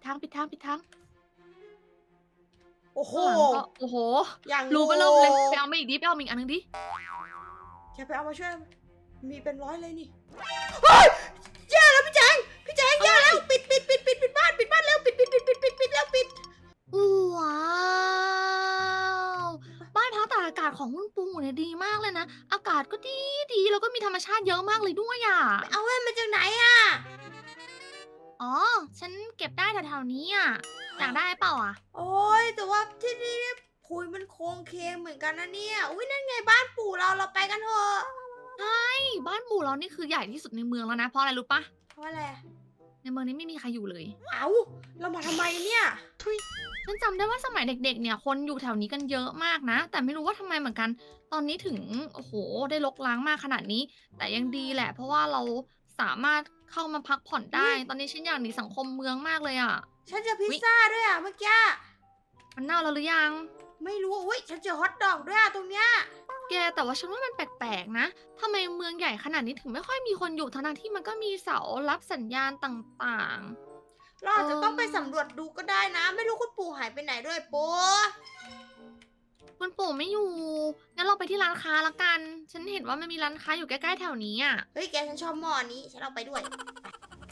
ดทางปิดทางปิดทางโอ้โห ข้างหลังก็โอ้โห อย่างรูไปเริ่มเลยโง่ไปเอามาอีกดิไปเอามาอีกอันหนึงดิ แกไปเอามาช่วย มีเป็นร้อยเลยนี่เฮ้ยแย่แล้วพี่แจงพี่แจงแย่แล้วปิดปิดปิดปิดปิดบ้านปิดบ้านเร็วปิดปิดปิดปิดปิดปิดแล้วปิด ว้าวบ้านพักตากอากาศของคุณปูเนี่ยดีมากเลยนะ อากาศก็ดีดีแล้วก็มีธรรมชาติเยอะมากเลยด้วยอะ เอาแว่นมาจากไหนอะ อ๋อ ฉันเก็บได้แถวๆนี้อะอยากได้เปล่าอะ โอ้ยแต่ว่าที่นี่เนี่ยคุยมันโค้งเคงเหมือนกันนะเนี่ย อุ้ยนั่นไงบ้านปู่เราเราไปกันเถอะใช่บ้านปู่เรานี่คือใหญ่ที่สุดในเมืองแล้วนะ เพราะอะไรรู้ปะเพราะอะไรในเมืองนี้ไม่มีใครอยู่เลย เอาเรามาทำไมเนี่ยฉันจำได้ว่าสมัยเด็กๆ เนี่ย คนอยู่แถวนี้กันเยอะมากนะ แต่ไม่รู้ว่าทำไมเหมือนกัน ตอนนี้ถึง โอ้โห ได้ลกล้างมากขนาดนี้ แต่ยังดีแหละ เพราะว่าเราสามารถ เข้ามาพักผ่อนได้ ตอนนี้ฉันอยากหนีสังคมเมืองมากเลยอะ่ะ ฉันเจอพิซซ่าด้วยอะเมื่อกี้ มันเน่าแล้วหรือยัง ไม่รู้อุ้ยฉันเจอฮอทดอกด้วยอะตรงเนี้ย แกแต่ว่าฉันว่ามันแปลกๆนะทำไมเมืองใหญ่ขนาดนี้ถึงไม่ค่อยมีคนอยู่ทั้งๆที่มันก็มีเสารับสัญญาณต่างเราอาจจะเออต้องไปสำรวจดูก็ได้นะ ไม่รู้คุณปู่หายไปไหนด้วยปู่ๆ คุณปู่ไม่อยู่ งั้นเราไปที่ร้านค้าละกัน ฉันเห็นว่ามันมีร้านค้าอยู่ใกล้ๆแถวนี้อะ เฮ้ยแกฉันชอบหม้อนี้ฉันเอาไปด้วย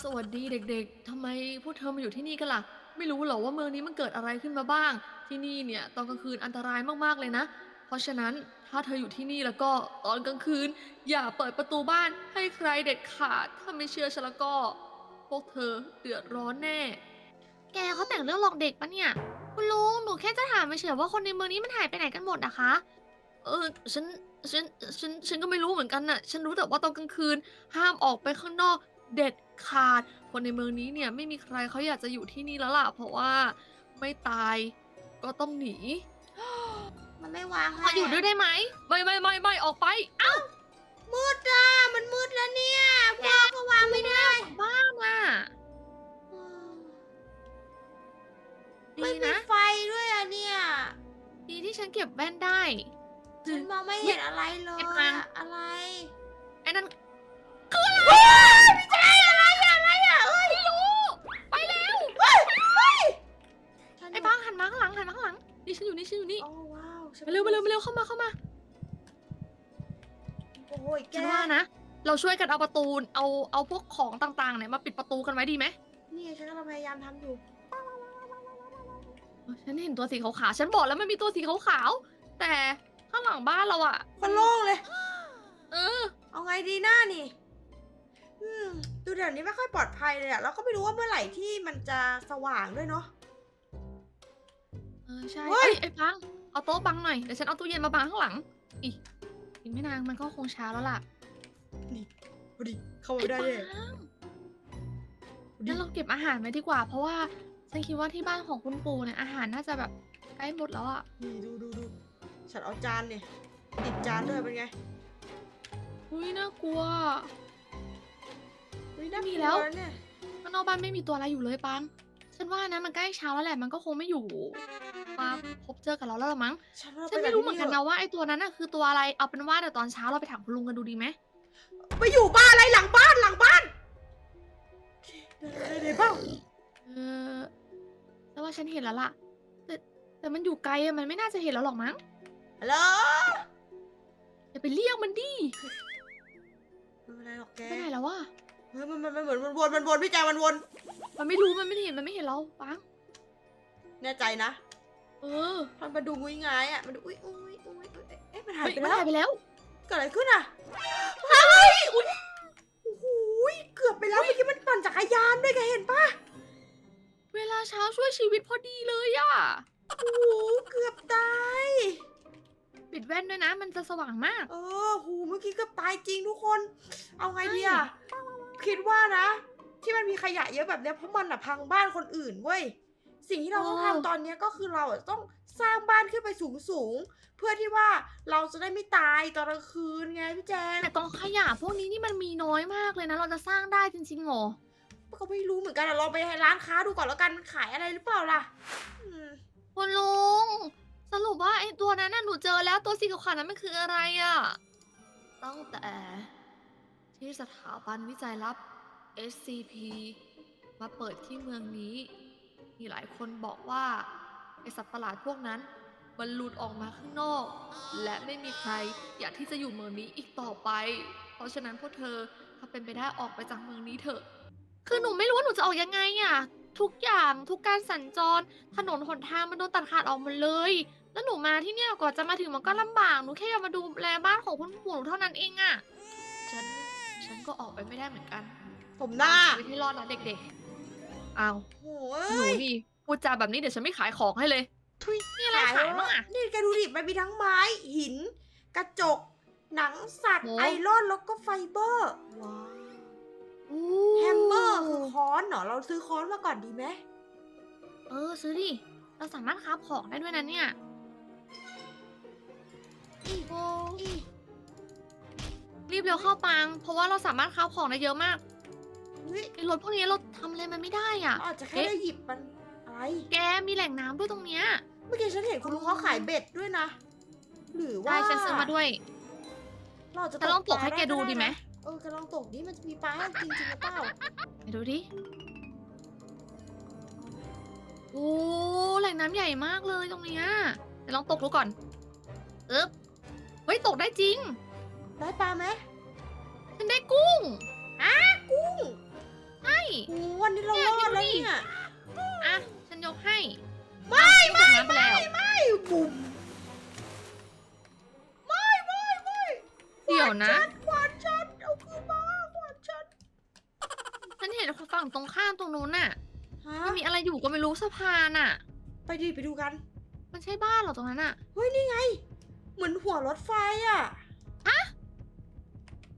สวัสดีเด็กๆ ทำไมพวกเธอมาอยู่ที่นี่กันล่ะ ไม่รู้เหรอว่าเมืองนี้มันเกิดอะไรขึ้นมาบ้าง ที่นี่เนี่ยตอนกลางคืนอันตรายมากๆเลยนะ เพราะฉะนั้นถ้าเธออยู่ที่นี่แล้วก็ตอนกลางคืน อย่าเปิดประตูบ้านให้ใครเด็ดขาด ถ้าไม่เชื่อฉันแล้วก็ พวกเธอเดือดร้อนแน่ แกเขาแต่งเรื่องหลอกเด็กปะเนี่ย คุณลุงหนูแค่จะถามเฉยๆว่าคนในเมืองนี้มันหายไปไหนกันหมดนะคะ เออฉันฉันฉันฉันก็ไม่รู้เหมือนกันน่ะ ฉันรู้แต่ว่าตอนกลางคืน ห้ามออกไปข้างนอกเด็ดขาด คนในเมืองนี้เนี่ยไม่มีใครเขาอยากจะอยู่ที่นี่แล้วล่ะ เพราะว่าไม่ตายก็ต้องหนี มันไม่วางขออยู่ด้วยได้ไหมไม่ไม่ไม่ไม่ออกไปอ้าวมืดอะมันมืดแล้วเนี่ยพ่อก็วางไม่ได้ บ้านอะ ดีไม่มีนะ ไฟด้วยอะเนี่ย ดีที่ฉันเก็บแว่นได้ ฉันมองไม่เห็นอะไรเลยเก็บมา อะอะไร ไอ้นั่นเฮ้ยพี่แจ๊คอะไรอะอะไรอะเอ้ยไม่รู้ ไปแล้วเฮ้ยเฮ้ยไอ้บ้างหันมาข้างหลังหันมาข้างหลังนี่ฉันอยู่นี่ฉันอยู่นี่โอ้ว้าวฉันมาเร็วมาเร็วมาเร็วเข้ามาเข้ามาโอ้ยแกฉันว่านะเราช่วยกันเอาประตูเอาเอาพวกของต่างๆเนี่ยมาปิดประตูกันไว้ดีไหมนี่ฉันกำลังพยายามทำอยู่เออ ฉันเห็นตัวสีขาวๆ ฉันบอกแล้วมันมีตัวสีขาวๆ แต่ข้างหลังบ้านเราอะคนโล่งเลย เออ เอาไงดีหน้านี่อืมดูเดี๋ยวนี้ไม่ค่อยปลอดภัยเลยอะแล้วก็ไม่รู้ว่าเมื่อไหร่ที่มันจะสว่างด้วยเนาะ เออใช่เฮ้เอ้ย ยไอ้ปัง เอาโต๊ะบังหน่อย เดี๋ยวฉันเอาตู้เย็นมาบังข้างหลัง อีกอีกไม่นานมันก็คงเช้าแล้วล่ะพอดีเข้ามาไม่ได้เลย ไอ้ปังงั้นเราเก็บอาหารไว้ดีกว่า เพราะว่า ฉันคิดว่าที่บ้านของคุณปู่เนี่ยอาหารน่าจะแบบใกล้หมดแล้วอะนี่ดูดูดูฉันเอาจานเนี่ยติดจานด้วยเป็นไงอุ้ยน่ากลัวเฮ้ยน่ามีมีแล้แล้ววเนี่ยข้างนอกบ้านไม่มีตัวอะไรอยู่เลยปังฉันว่านะมันใกล้เช้าแล้วแหละมันก็คงไม่อยู่มาพบเจอกับเราแล้วละมั้งฉันว่าฉันปไม่รู้เหมือนกันถนะอะว่าไอ้ตัวนั้นน่ะคือตัวอะไรเอาเป็นว่าเดี๋ยวตอนเช้าเราไปถามคุณลุงกันดูดีไหมไปอยู่บ้านอะไรหลังบ้านหลังบ้านเดี๋ยวเดี๋ยวเดี๋ยวเปล่าเออ แต่ว่าฉันเห็นแล้วล่ะ แต่แต่มันอยู่ไกลอะมันไม่น่าจะเห็นแล้วหรอกมั้งฮัลโหลอย่าไปเรียกมันดิไม่เป็นไรหรอกแกไปไหนแล้ววะเฮ้ยมันมันมันเหมือนมันวนมันวนพี่แจงมันวนมันไม่รู้มันไม่เห็นมันไม่เห็นเราปังแน่ใจนะเออมันมาดูงุ้ยงายอะมันดูอุ้ยอุ้ยอุ้ยอุ้ยเอ๊ะมันหายเฮ้ยไปมันแล้ว หายไปแล้ว เกิดอะไรขึ้นอะเฮ้ยอุ้ยโอ้โหเกือบไปแล้วเมื่อกี้มันปั่นจักรยานด้วยแกเห็นปะ เวลาเช้าช่วยชีวิตพอดีเลยอะโอ้โหเกือบตาย ปิดแว่นด้วยนะมันจะสว่างมาก เออโหเมื่อกี้เกือบตายจริงทุกคน เอาไงดีอะคิดว่านะ ที่มันมีขยะเยอะแบบเนี้ยเพราะมันอะพังบ้านคนอื่นเว้ย สิ่งที่เราต้องอ๋อทำตอนเนี้ยก็คือเราอะต้องสร้างบ้านขึ้นไปสูงสูงๆเพื่อที่ว่าเราจะได้ไม่ตายตอนกลางคืนไงพี่แจง แต่กองขยะพวกนี้นี่มันมีน้อยมากเลยนะ เราจะสร้างได้จริงๆเหรอ ก็ไม่รู้เหมือนกันอะลองไปร้านค้าดูก่อนแล้วกันมันขายอะไรหรือเปล่าล่ะอืมคุณลุง สรุปว่าไอ้ตัวนั้นน่ะหนูเจอแล้วตัวสีขาวๆนั้นมันคืออะไรอะตั้งแต่ ที่สถาบันวิจัยลับ SCP มาเปิดที่เมืองนี้ มีหลายคนบอกว่า ไอสัตว์ประหลาดพวกนั้น มันหลุดออกมาข้างนอก และไม่มีใครอยากที่จะอยู่เมืองนี้อีกต่อไป เพราะฉะนั้นพวกเธอถ้าเป็นไปได้ออกไปจากเมืองนี้เถอะ คือหนูไม่รู้ว่าหนูจะออกยังไงอะทุกอย่างทุกการสัญจร ถนนหนทางมันโดนตัดขาดออกหมดเลย แล้วหนูมาที่เนี่ยกว่อนจะมาถึงมันก็ลำบากหนูแค่อยากมาดูแลบ้านของคุณปู่หนูเท่านั้นเองอะฉันฉันก็ออกไปไม่ได้เหมือนกันผมหน้าไม่ให้รอดนะเด็กๆอ้าวโอ้หนูยนี่พูดจาแบบนี้เดี๋ยวฉันไม่ขายของให้เลยทุยมีอะไรขายบ้างอะ นี่แกดูดิมันมีทั้งไม้หิน กระจก หนังสัตว์โหไอรอนแล้วก็ไฟเบอร์ ว้าวอู้ แฮมเมอร์คือค้อนเหรอ เราซื้อค้อนมาก่อนดีไหมเออซื้อดิ เราสามารถค้าของได้ด้วยนะเนี่ยโอ้อีรีบเร็วเข้าปัง เพราะว่าเราสามารถค้าของได้เยอะมากเฮ้ยไอ้รถพวกนี้เราทำอะไรมันไม่ได้อะ อาจจะแค่เอ๊ะได้หยิบมันอะไรแกมีแหล่งน้ำด้วยตรงเนี้ย เมื่อกี้ฉันเห็นคุณลุงเขาขายเบ็ดด้วยนะ หรือว่าได้ฉันซื้อมาด้วย เราจะแต่ลองตกให้แกดูดีไหมเออแกลองตกดิมันจะมีปลาให้จริงจริงหรือเปล่าไปดูดิ โอ้แหล่งน้ำใหญ่มากเลยตรงเนี้ยเดี๋ยวลองตกดูก่อนเอ๊บเฮ้ยตกได้จริง ได้ปลาไหมฉันได้กุ้งกุ้งใช่ โอ้วันนี้เราเนี่ยรอดแล้วดูดิเนี่ย อะ ฉันยกให้ ไม่ไม่ไม่ไอ้บุ๋มไม่ไม่ไม่เดี๋ยวนะขวานฉัน ฝั่งตรงข้ามตรงนู้นน่ะฮะมันมีอะไรอยู่ก็ไม่รู้สะพานน่ะ ไปดิไปดูกัน มันใช่บ้านเหรอตรงนั้นน่ะ เฮ้ยนี่ไง เหมือนหัวรถไฟอะฮะ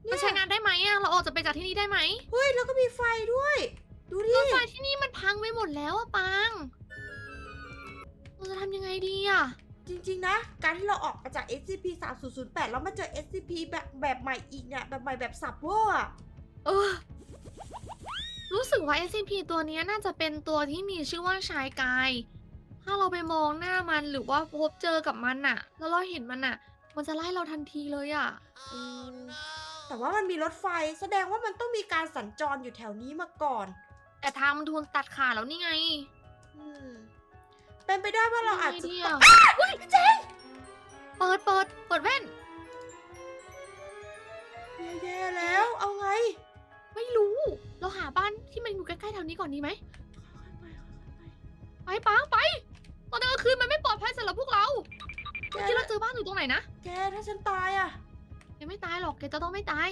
เนี่มันยใช้งานได้ไหมอะเราออกจะไปจากที่นี่ได้ไหมเฮ้ยแล้วก็มีไฟด้วย ดูดิรถไฟที่นี่มันพังไปหมดแล้วอะปังเราจะทำยังไงดีอะจริง ๆ นะ การที่เราออกมาจาก SCP 3008แล้วมาเจอ SCP แบบแบบใหม่อีกเนี่ยแบบใหม่แบบสับเวอร์อะเออ รู้สึกว่า SCP ตัวเนี้ยน่าจะเป็นตัวที่มีชื่อว่าชายกาย ถ้าเราไปมองหน้ามันหรือว่าพบเจอกับมันน่ะแล้วเราเห็นมันน่ะมันจะไล่เราทันทีเลยอะอืมแต่ว่ามันมีรถไฟแสดงว่ามันต้องมีการสัญจรอยู่แถวนี้มาก่อน แต่ทางมันทูนตัดขาดแล้วนี่ไงอืมเป็นไปได้ว่าเราอาจจะไงดีอะเฮ้ยพี่เจงเปิดเปิดเปิดแว่น ที่มันอยู่ใกล้ๆแถวนี้ก่อนดีไหมค่อยๆไปค่อยๆไปไปปังไป ตอนกลางคืนมันไม่ปลอดภัยสำหรับพวกเราแกเมื่อกี้เราเจอบ้านอยู่ตรงไหนนะแกถ้าฉันตายอะแกไม่ตายหรอกแกจะต้องไม่ตาย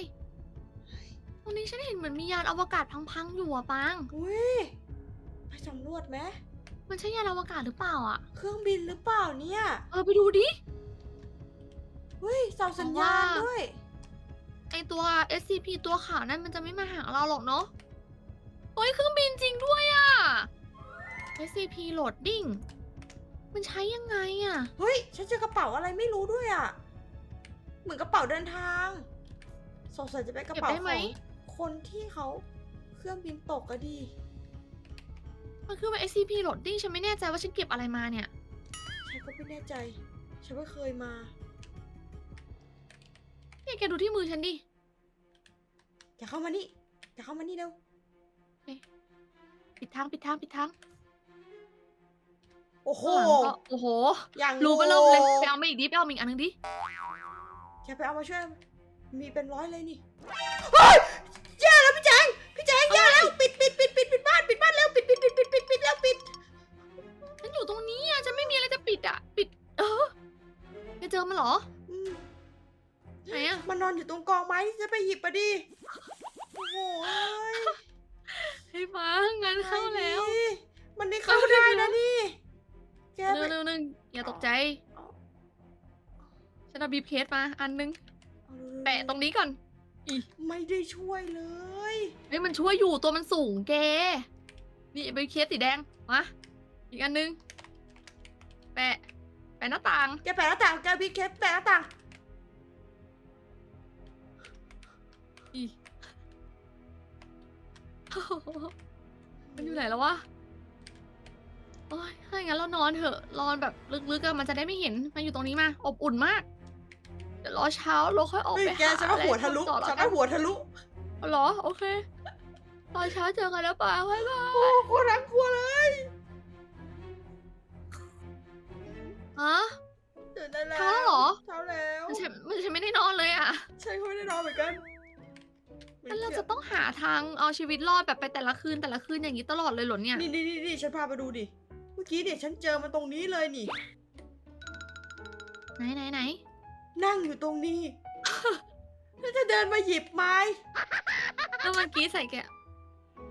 ตรงนี้ฉันเห็นเหมือนมียานอวกาศพังๆอยู่อะปัง อุ้ยไปสำรวจไหมมันใช่ยานอวกาศหรือเปล่าอะเครื่องบินหรือเปล่าเนี่ยเออไปดูดิเฮ้ยเสาสัญญาณเพราะว่าด้วย ไอตัว SCP ตัวขาวนั่นมันจะไม่มาหาเราหรอกเนาะ เฮ้ยเครื่องบินจริงด้วยอะ SCP loading มันใช้ยังไงอะเฮ้ย ฉันเจอกระเป๋าอะไรไม่รู้ด้วยอะเหมือนกระเป๋าเดินทาง สงสัยจะเป็นกระเก็บเป๋าได้ขไหม องคนที่เขาเครื่องบินตกก็ดี มันคือว่า SCP loading ฉันไม่แน่ใจว่าฉันเก็บอะไรมาเนี่ย ฉันก็ไม่แน่ใจ ฉันไม่เคยมา เนี่ยแกดูที่มือฉันดิ อย่าเข้ามานี่ อย่าเข้ามานี่เร็ว ปิดทางปิดทางปิดทางโอ้โห ข้างหลังก็โอ้โห อย่างรูไปเริ่มเลยโง่ไปเอามาอีกดิไปเอามาอีกอันหนึงดิ แกไปเอามาช่วย มีเป็นร้อยเลยนี่เฮ้ยแย่แล้วพี่แจงพี่แจงแย่แล้วปิดปิดปิดปิดปิดบ้านปิดบ้านเร็วปิดปิดปิดปิดปิดปิดแล้วปิด ฉันอยู่ตรงนี้อะฉันไม่มีอะไรจะปิดอะ ปิด เออแกเจอมันเหรอ อืมไหนอะมันนอนอยู่ตรงกองไม้ที่จะไปหยิบปะดิ โอ้โหเอ้ย ให้มางั้นเข้าแล้วไงดีมันได้เข้าได้นะนี่ แกหไปนึ่งหนึ่งหนึ่งอย่าตกใจ ฉันเอาบีบเคสมาอันนึงเอาเร็วๆแปะตรงนี้ก่อนไม่ได้ช่วยเลยเฮ้ยมันช่วยอยู่ตัวมันสูงแก นี่บีบเคสสีแดง มา อีกอันนึง แปะ แปะหน้าต่าง แกแปะหน้าต่างแกพีเคสแปะหน้าต่าง มันอยู่ไหนแล้ววะโอ้ยถ้าอย่างนั้นเรานอนเถอะนอนแบบลึกๆอะมันจะได้ไม่เห็น มันอยู่ตรงนี้มา อบอุ่นมาก เดี๋ยวรอเช้าเราค่อยออกเฮ้ยไปแกหาฉันว่าอะไรหัวทะลุต่อแล้วฉันกัว่านหัวทะลุเอาเหรอ โอเค ตอนเช้าเจอกันแล้วป่าบ๊ายบาย โอ้โคตรน่ากลัวเลย ทางเอาชีวิตรอดแบบไปแต่ละคืนแต่ละคืนอย่างนี้ตลอดเลยเหรอเนี่ย นี่นี่นี่นี่ฉันพาไปดูดิ เมื่อกี้เนี่ยฉันเจอมันตรงนี้เลยนี่ ไหนไหนไหนนั่งอยู่ตรงนี้ แล้วจะเดินมาหยิบไม้ แล้วเมื่อกี้ใส่แกะ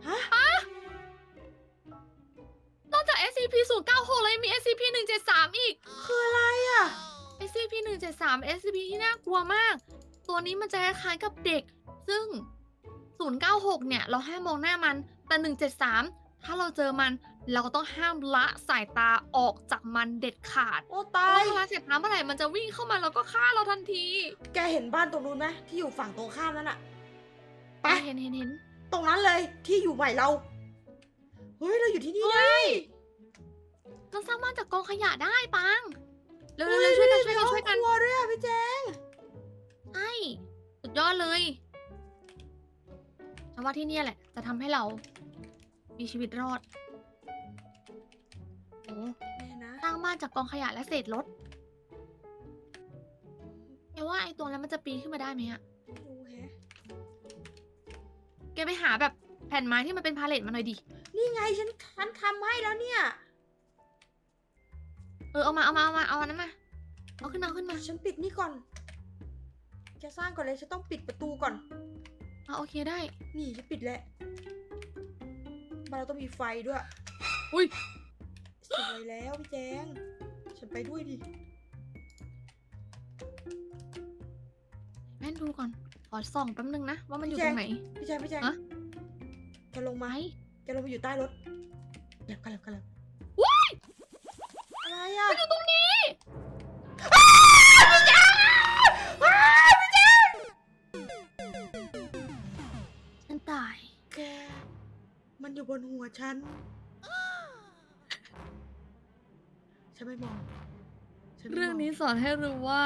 ฮะ นอกจาก SCP 0 9 6เลยมี SCP 1 7 3อีก คืออะไรอะ SCP 1 7 3 SCP ที่น่ากลัวมาก ตัวนี้มันจะคล้ายๆกับเด็ก ซึ่ง 096 เนี่ย เราห้ามมองหน้ามัน แต่ 173 ถ้าเราเจอมัน เราก็ต้องห้ามละสายตาออกจากมันเด็ดขาดโอ้เพตาราะยว่าถ้าละสายตาเมื่อไหร่มันจะวิ่งเข้ามาแล้วก็ฆ่าเราทันที แกเห็นบ้านตรงนู้นไหมที่อยู่ฝั่งตรงข้ามนั่นอะไป เห็นเห็นเห็นตรงนั้นเลยที่อยู่ใหม่เรา เฮ้ย เราอยู่ที่นี่ได้เราสร้างบ้านจากกองขยะได้ปัง เร็วๆๆช่วยกันช่วยกันช่วยกัน มีห้องครัวด้วยอะพี่แจงใช่สุดยอดเลย ฉันว่าที่เนี่ยแหละ จะทำให้เรา มีชีวิตรอดโอ้แน่นะสร้างบ้านจากกองขยะและเศษรถแกว่าไอ้ตัวนั้นมันจะปีนขึ้นมาได้ไหมอะไม่รู้แฮะแกไปหาแบบแผ่นไม้ที่มันเป็นพาเลทมาหน่อยดิ นี่ไงฉันฉันทำให้แล้วเนี่ย เออเอามาเอามาเอามาเอาอันนั้นมา เอาขึ้นมาเอาขึ้นมา ฉันปิดนี่ก่อนจะสร้างก่อนเลยฉันต้องปิดประตูก่อนเอาโอเคได้ นี่ฉันปิดแล้วบ้านเราต้องมีไฟด้วยอุ้ยสวยแล้วพี่แจง ฉันไปด้วยดิ แม่นดูก่อน ขอส่องแป๊บนึงนะ ว่ามันอยู่ตรงไหน พี่แจงพี่แจงฮะ แกลงมาไม้แกลงมาอยู่ใต้รถเร็วกันเร็วกันเร็วว้ายอะไรอะมันอยู่ตรงนี้ฉัน บนหัวฉัน ฉันไม่มองฉัไม่มเรื่องนี้สอนให้รู้ว่า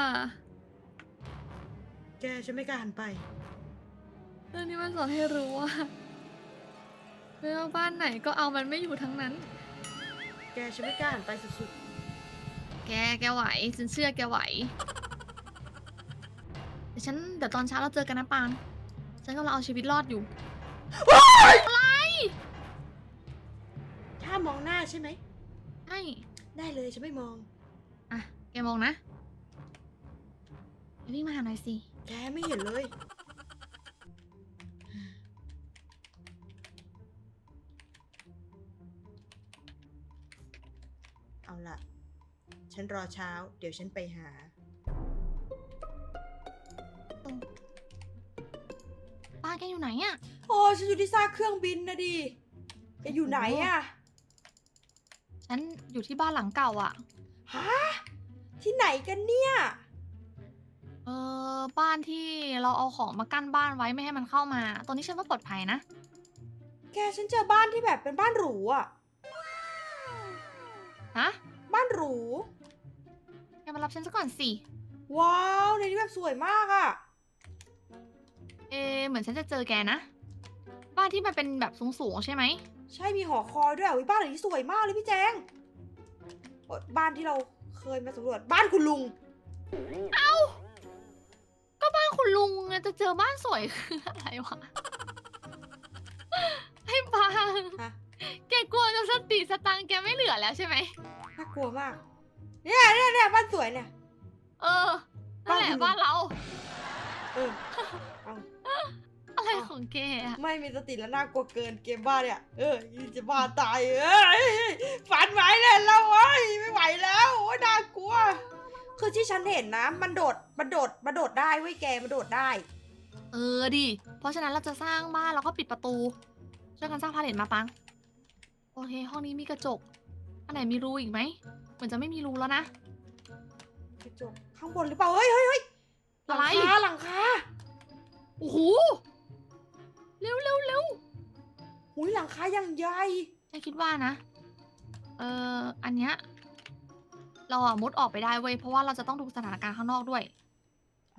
แกฉันไม่กล้าหันไป เรื่องนี้มันสอนให้รู้ว่าไม่ว่าบ้านไหนก็เอามันไม่อยู่ทั้งนั้น แกฉันไม่กล้าหันไปสุดแกแกไหวฉันเชื่อแกไหวแต่ฉันเดี๋ยวตอนเช้าเราเจอกันนะปางฉันกำลังเอาชีวิตรอดอยู่ๆถ้ามองหน้าใช่ไหม ใช่ได้เลยฉันไม่มอง อะ แกมองนะวิ่งมาหาหน่อยสิ แกไม่เห็นเลย เอาล่ะ ฉันรอเช้า เดี๋ยวฉันไปหา ป้าแกอยู่ไหนอะ โอ้ ฉันอยู่ที่ซากเครื่องบินนะดิแกอยู่ไหนอะ ฉันอยู่ที่บ้านหลังเก่าอะฮะที่ไหนกันเนี่ย เออบ้านที่เราเอาของมากั้นบ้านไว้ไม่ให้มันเข้ามา ตอนนี้ฉันว่าปลอดภัยนะ แกฉันเจอบ้านที่แบบเป็นบ้านหรูอะฮะบ้านหรูแกมารับฉันซะก่อนสิ ว้าวในนี้แบบสวยมากอะเออเหมือนฉันจะเจอแกนะ บ้านที่มันเป็นแบบสูงๆใช่ไหม ใช่มีหอคอยด้วยอะอุ๊ยบ้านหลังนี้สวยมากเลยพี่แจงโอ๊ยบ้านที่เราเคยมาสำรวจบ้านคุณลุง ก็บ้านคุณลุงไงจะเจอบ้านสวยคืออะไรวะให้บางฮะ แกกลัวจนสติสตังค์แกไม่เหลือแล้วใช่ไหม น่ากลัวมาก เนี่ยเนี่ยเนี่ยบ้านสวยเนี่ย เออนั่นแหละบ้านคุณลุงบ้านเรา เออเอา อะไรของแกอะไม่มีสติแล้วน่ากลัวเกินเกมบ้านเนี่ย เออจะบ้าตายเอ้ยฝันไหวเลยแล้วเว้ยไม่ไหวแล้วโอ้ยน่ากลัว คือที่ฉันเห็นนะ มันโดดมันโดดมันโดดได้เว้ยแกมันโดดได้ เออดิ เพราะฉะนั้นเราจะสร้างบ้านแล้วก็ปิดประตูช่วยกันสร้างพาเลทมาปัง โอเค ห้องนี้มีกระจก อันไหนมีรูอีกไหมเหมือนจะไม่มีรูแล้วนะ กระจกข้างบนหรือเปล่าเฮ้ยเฮ้ยเฮ้ยหลัอะไร คาหลังคา โอ้โห เร็วเร็วเร็วหุยหลังคาอย่างใหญ่ฉันคิดว่านะ เอออันเนี้ยเราอะมุดออกไปได้เว้ยเพราะว่าเราจะต้องดูสถานการณ์ข้างนอกด้วย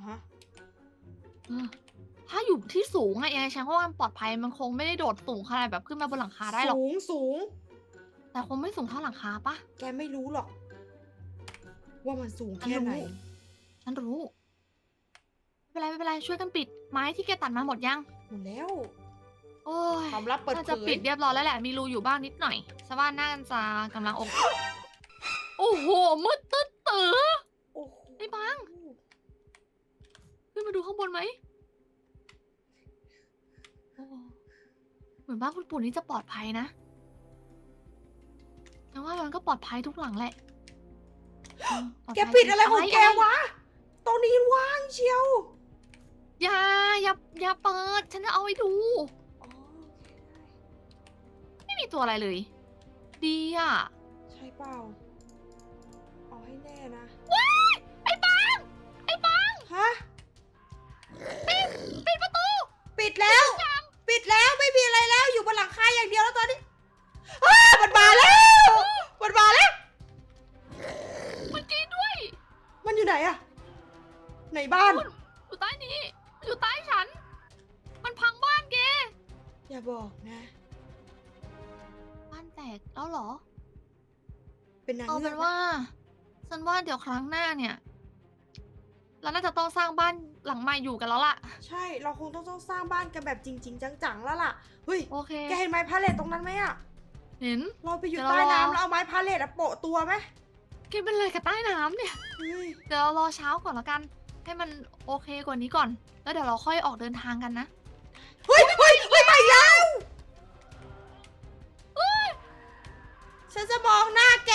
ฮะเออถ้าอยู่ที่สูงอะยังไงฉันว่ามันปลอดภัยมันคงไม่ได้โดดสูงขนาดแบบขึ้นมาบนหลังคาได้หรอก สูงสูง แต่คงไม่สูงเท่าหลังคาปะแกไม่รู้หรอก ว่ามันสูงฉันแค่รู้ไหนฉันรู้ ไม่เป็นไรไม่เป็นไรช่วยกันปิดไม้ที่แกตัดมาหมดยัง หมดแล้วโโอ้ยความลับเปิดน่าเผจะยปิดเรียบร้อยแล้วแหละ มีรูอยู่บ้างนิดหน่อยชาวบ้านน่าจะกำลังอกโอ้โห มืดตึ๊ดตื้อโอ้โหไอ้บังขึ้นมาดูข้างบนไหมโอ้เหมือนบ้านคุณปู่นี้จะปลอดภัยนะแต่ว่ามันก็ปลอดภัยทุกหลังแหละเออปลแกภัยปิดอะไรของแกไรวะตรงนี้ว่างเชียว อย่าอย่าอย่าเปิด ฉันจะเอาไว้ดู อ๋อไม่มีตัวอะไรเลย ดีอะ ใช่เปล่า เอาให้แน่นะ ไอ้ปัง ไอ้ปัง ฮะ ครั้งหน้าเนี่ย เราน่าจะต้องสร้างบ้านหลังใหม่อยู่กันแล้วล่ะ ใช่เราคงต้องต้องสร้างบ้านกันแบบจริง ๆ จังๆแล้วล่ะเฮ้ยโอเค แกเห็นไม้พาเลตตรงนั้นไหมอะเห็น เราไปอยู่เดี๋ยวใต้เรารอน้ำแล้วเอาไม้พาเลตอะโปะตัวไหมแกเป็นอะไรกับใต้น้ำเนี่ย เฮ้ยเดี๋ยวเรารอเช้าก่อนละกัน ให้มันโอเคกว่านี้ก่อน แล้วเดี๋ยวเราค่อยออกเดินทางกันนะ เฮ้ยเฮ้ยเฮ้ยไปแล้วฉันจะมองหน้าแก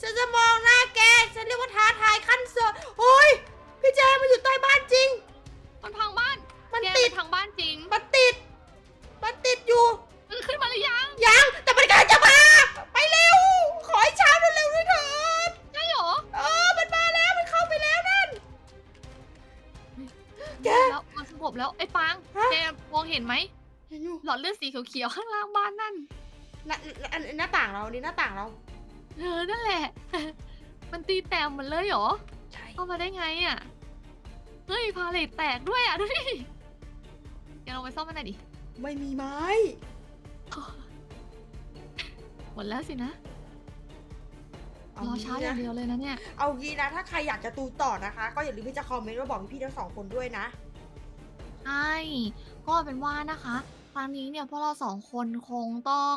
ฉันจะมองหน้าแก ฉันเรียกว่าท้าทายขั้นสุดโอ้ย พี่แจมันอยู่ใต้บ้านจริง มันพังบ้านมันแกติไปดทางบ้านจริง มันติด มันติดอยู่ มันขึ้นมาหรือยังยัง แต่มันกำลังจะมา ไปเร็ว ขอให้เช้าเร็วๆด้วยเถิดใช่เหรอเออ มันมาแล้ว มันเข้าไปแล้วนั่น แก แล้วมันสงบแล้วไอ้ปังฮะ แกมองเห็นไหมเห็นอยู่หลอดเลือดสีเขียวๆข้างล่างบ้านนั่นหน้าหน้าหน้าต่างเรานี่หน้าต่างเรา เออนั่นแหละ มันตีแตกหมดเลยเหรอ ใช่เข้ามาได้ไงอะ เฮ้ย พาเลทแตกด้วยอะดูดิแกลองไปซ่อมมันหน่อยดิ ไม่มีไม้ หมดแล้วสินะ เอารองี้เช้าอย่างนะเดียวเลยนะเนี่ย เอางี้นะ ถ้าใครอยากจะดูต่อนะคะ ก็อย่าลืมที่จะคอมเมนต์มาบอกพี่ๆทั้งสองคนด้วยนะ ใช่ ก็เป็นว่านะคะ ครั้งนี้เนี่ยพวกเราสองคนคงต้อง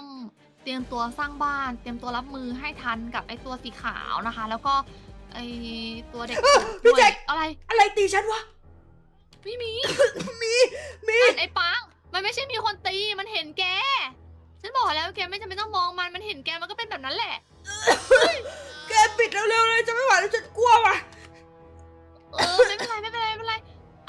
เตรียมตัวสร้างบ้าน เตรียมตัวรับมือให้ทันกับไอ้ตัวสีขาวนะคะ แล้วก็ไอ้ตัวเด็กเออพี่ด้วยแจ็ค อะไร อะไรตีฉันวะ ไม่มี มีมีมันไอ้ปัง มันไม่ใช่มีคนตี มันเห็นแก ฉันบอกแล้วแกไม่จำเป็นต้องมองมัน มันเห็นแก มันก็เป็นแบบนั้นแหละ แกปิดเร็วๆเลยจะไม่ไหวแล้วฉันกลัวว่ะ เออไม่เป็นไรไม่เป็นไรไม่เป็นไร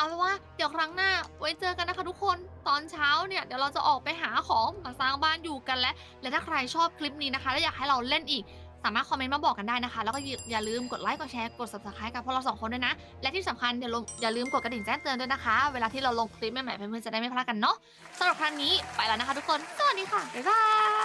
เอาเป็นว่าเดี๋ยวครั้งหน้าไว้เจอกันนะคะทุกคนตอนเช้าเนี่ยเดี๋ยวเราจะออกไปหาของมาสร้างบ้านอยู่กันแล้วและถ้าใครชอบคลิปนี้นะคะ และอยากให้เราเล่นอีก สามารถคอมเมนต์มาบอกกันได้นะคะ แล้วก็อย่าอย่าลืมกดไลค์กดแชร์กด subscribe กับพวกเราสองคนด้วยนะ และที่สำคัญอย่าลืมอย่าลืมกดกระดิ่งแจ้งเตือนด้วยนะคะ เวลาที่เราลงคลิปใหม่ๆเพื่อนๆจะได้ไม่พลาดกันเนาะสำหรับครั้งนี้ไปแล้วนะคะ ทุกคนสวัสดีค่ะบ๊ายบาย